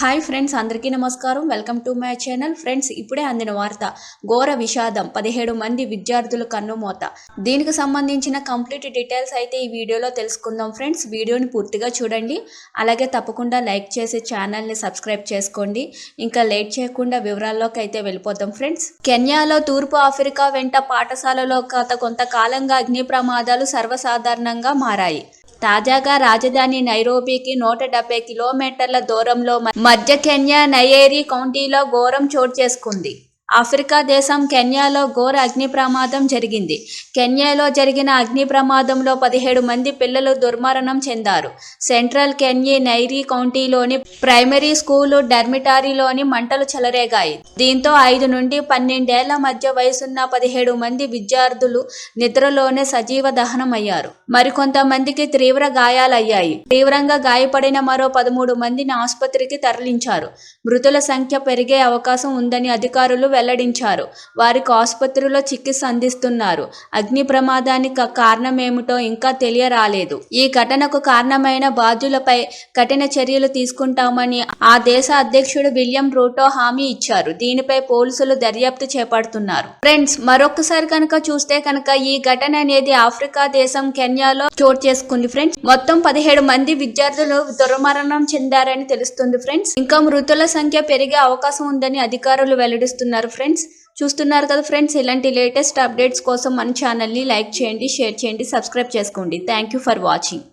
Hi friends అందరికీ నమస్కారం. Welcome to my channel. Friends ఇప్పుడే అందిన వార్త ఘోర విషాదం పదిహేడు మంది విద్యార్థులు కన్నుమోత దీనికి సంబంధించిన కంప్లీట్ డీటెయిల్స్ అయితే ఈ వీడియోలో తెలుసుకుందాం ఫ్రెండ్స్. వీడియోని పూర్తిగా చూడండి. అలాగే తప్పకుండా లైక్ చేసి ఛానల్ని సబ్స్క్రైబ్ చేసుకోండి. ఇంకా లేట్ చేయకుండా వివరాల్లోకి అయితే వెళ్ళిపోతాం ఫ్రెండ్స్. కెన్యాలో తూర్పు ఆఫ్రికా వెంట పాఠశాలలో గత కొంతకాలంగా అగ్ని ప్రమాదాలు సర్వసాధారణంగా మారాయి. తాజాగా రాజధాని నైరోబీకి నూట డెబ్బై కిలోమీటర్ల దూరంలో మధ్య కెన్యా నయేరి కౌంటీలో ఘోరం చోటు చేసుకుంది. ఆఫ్రికా దేశం కెన్యాలో ఘోర అగ్ని ప్రమాదం జరిగింది. కెన్యాలో జరిగిన అగ్ని ప్రమాదంలో పదిహేడు మంది పిల్లలు దుర్మరణం చెందారు. సెంట్రల్ కెన్యీ నైరీ కౌంటీలోని ప్రైమరీ స్కూలు డర్మిటారీలోని మంటలు చెలరేగాయి. దీంతో ఐదు నుండి పన్నెండేళ్ళ మధ్య వయసున్న పదిహేడు మంది విద్యార్థులు నిద్రలోనే సజీవ దహనమయ్యారు. మరికొంతమందికి తీవ్ర గాయాలయ్యాయి. తీవ్రంగా గాయపడిన మరో పదమూడు మందిని ఆసుపత్రికి తరలించారు. మృతుల సంఖ్య పెరిగే అవకాశం ఉందని అధికారులు వెల్లడించారు. వారికి ఆసుపత్రిలో చికిత్స అందిస్తున్నారు. అగ్ని ప్రమాదానికి కారణమేమిటో ఇంకా తెలియరాలేదు. ఈ ఘటనకు కారణమైన బాధ్యులపై కఠిన చర్యలు తీసుకుంటామని ఆ దేశ అధ్యక్షుడు విలియం రూటో హామీ ఇచ్చారు. దీనిపై పోలీసులు దర్యాప్తు చేపడుతున్నారు. ఫ్రెండ్స్ మరొకసారి కనుక చూస్తే కనుక ఈ ఘటన అనేది ఆఫ్రికా దేశం కెన్యాలో చోటు చేసుకుంది ఫ్రెండ్స్. మొత్తం పదిహేడు మంది విద్యార్థులు దుర్మరణం చెందారని తెలుస్తుంది ఫ్రెండ్స్. ఇంకా మృతుల సంఖ్య పెరిగే అవకాశం ఉందని అధికారులు వెల్లడిస్తున్నారు ఫ్రెండ్స్. చూస్తున్నారు కదా ఫ్రెండ్స్ ఇలాంటి లేటెస్ట్ అప్డేట్స్ కోసం మన ఛానల్ని లైక్ చేయండి షేర్ చేయండి సబ్స్క్రైబ్ చేసుకోండి. Thank you for watching